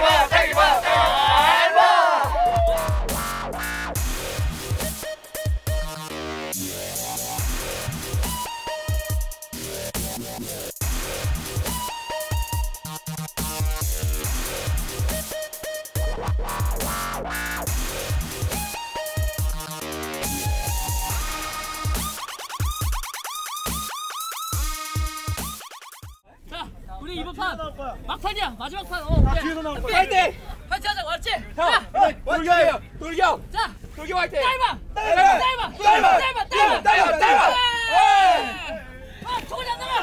딸 우리 이번 판 막판이야. 마지막 판. 어, 그래. 뒤에서 나올 거야. 파이팅! 파이팅 하자. 알았지? 자, 돌격 돌격 자, 돌격 화이팅 짧아. 짧아. 짧아. 짧아. 짧아. 짧아. 짧아. 짧아. 예! 아, 저거지 안 나가.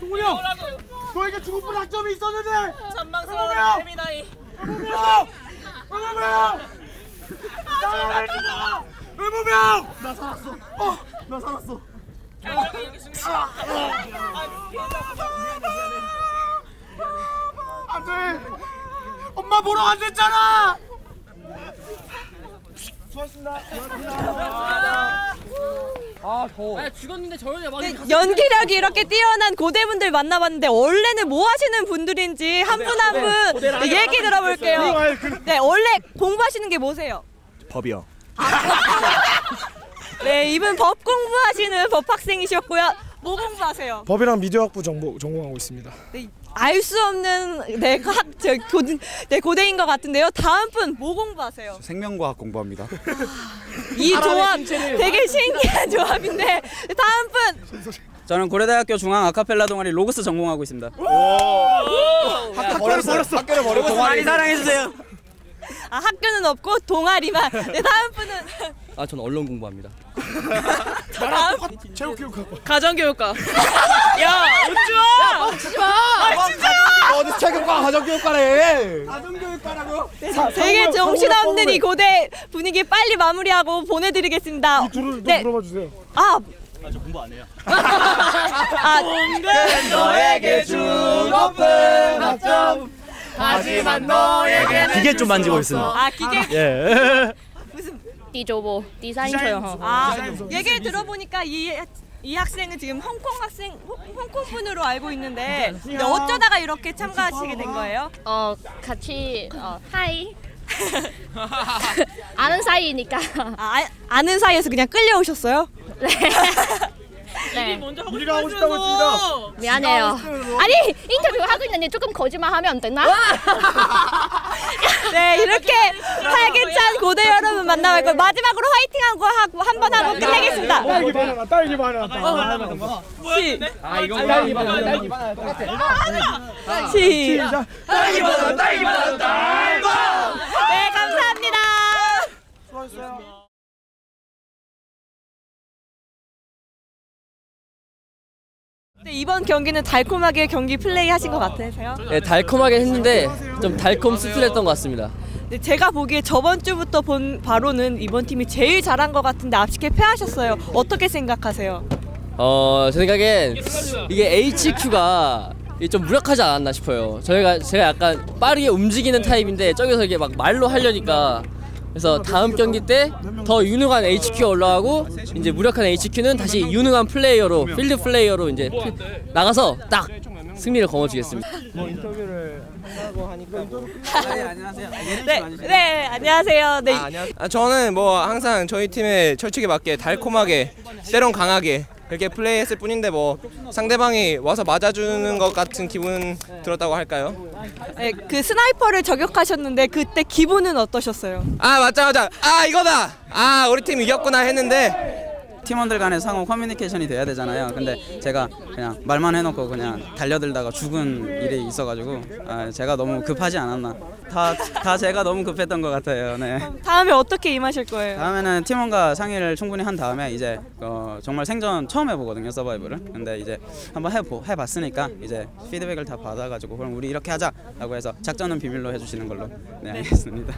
동훈이 형? 너에게 주고 싶은 학점이 있었는데. 전망스러운 뭐야? 재미나이. 의무병! 의무병! 나 의무병! 나 살았어. 어, 나 살았어. 결국에 여기 승리다. 안 돼. 엄마 보러 간댔잖아. 수고하셨습니다. 아, 죽었는데 저런데 막 연기력이 이렇게 뛰어난 고대분들 만나봤는데 원래는 뭐 하시는 분들인지 한 분 한 분 얘기 들어볼게요. 네, 원래 공부하시는 게 뭐세요? 법이요. 네, 이분 법 공부하시는 법학생이셨고요. 뭐 공부하세요? 법이랑 미디어학부 정보 전공하고 있습니다. 네, 알 수 없는 네, 학, 저, 고대, 네, 고대인 것 같은데요. 다음 분 뭐 공부하세요? 생명과학 공부합니다. 이 조합 되게 신기한 조합인데 다음 분 저는 고려대학교 중앙 아카펠라 동아리 로그스 전공하고 있습니다. 학교를 버렸어. 학교를 버리고 동아리 사랑해 주세요. 아, 학교는 없고 동아리만. 네, 다음 분은 아, 저는 언론 공부합니다. 체육교육학과. 가정교육과. 야, 웃지 마. 웃지 마. 어디 체육과 가정교육과래. 가정교육과라고? 되게 정신없는 이 고대 분위기 빨리 마무리하고 보내드리겠습니다. 이 둘을 좀 네. 물어봐 주세요. 아, 저 공부 안 해요. 아, 너에게 주고픈 학점 하지만 너에게 기계 좀 만지고 있습니다. 아 기계. 예. 무슨 디조보 디자인처요. 아 얘기 들어보니까 이. 이 학생은 지금 홍콩 학생 홍콩 분으로 알고 있는데 어쩌다가 이렇게 참가하시게 된 거예요? 어 같이 어, 하이 아는 사이니까 아, 아는 사이에서 그냥 끌려오셨어요? 네 우리가 하고 싶다고 했습니다. 미안해요. 아니 인터뷰 하고 있는데 조금 거짓말하면 안 되나? 네 이렇게 활기찬 고대 여러분 만나고 마지막으로 화이팅하고 하고 한 번 하고 끝내겠습니다. 딸기 바나나, 딸기 바나나. 시, 아 이거 딸기 바나나 딸기 바나나 똑같아 시작. 딸기 바나나 딸기 바나나 딸기 네 감사합니다. 네, 이번 경기는 달콤하게 경기 플레이 하신 것 같으세요? 네, 달콤하게 했는데 좀 달콤 씁쓸했던 것 같습니다. 네, 제가 보기에 저번 주부터 본 바로는 이번 팀이 제일 잘한 것 같은데 앞쉽게 패하셨어요. 어떻게 생각하세요? 어, 제 생각엔 이게 HQ가 좀 무력하지 않았나 싶어요. 저희가 제가 약간 빠르게 움직이는 타입인데 저기서 이게 막 말로 하려니까 그래서 다음 경기 때 더 유능한 HQ가 올라가고 이제 무력한 HQ는 다시 유능한 플레이어로 필드 플레이어로 이제 피- 나가서 딱 승리를 거머쥐겠습니다. 네, 네 안녕하세요. 네, 아, 저는 뭐 항상 저희 팀의 철칙에 맞게 달콤하게 때론 강하게 그렇게 플레이했을 뿐인데 뭐 상대방이 와서 맞아주는 것 같은 기분 들었다고 할까요? 네, 그 스나이퍼를 저격하셨는데 그때 기분은 어떠셨어요? 아 맞자 맞자 아 이거다 아 우리 팀 이겼구나 했는데 팀원들 간의 상호 커뮤니케이션이 돼야 되잖아요. 근데 제가 그냥 말만 해놓고 그냥 달려들다가 죽은 일이 있어가지고 아, 제가 너무 급하지 않았나. 다, 다 제가 너무 급했던 것 같아요. 네. 다음에 어떻게 임하실 거예요? 다음에는 팀원과 상의를 충분히 한 다음에 이제 어, 정말 생전 처음 해보거든요 서바이벌을. 근데 이제 한번 해보 해봤으니까 이제 피드백을 다 받아가지고 그럼 우리 이렇게 하자라고 해서 작전은 비밀로 해주시는 걸로 네 알겠습니다.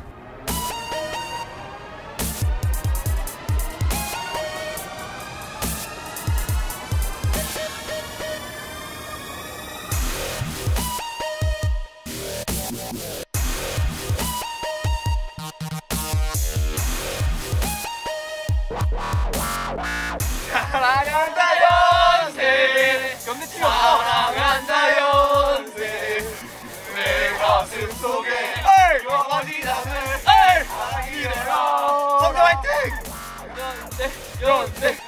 연대 연대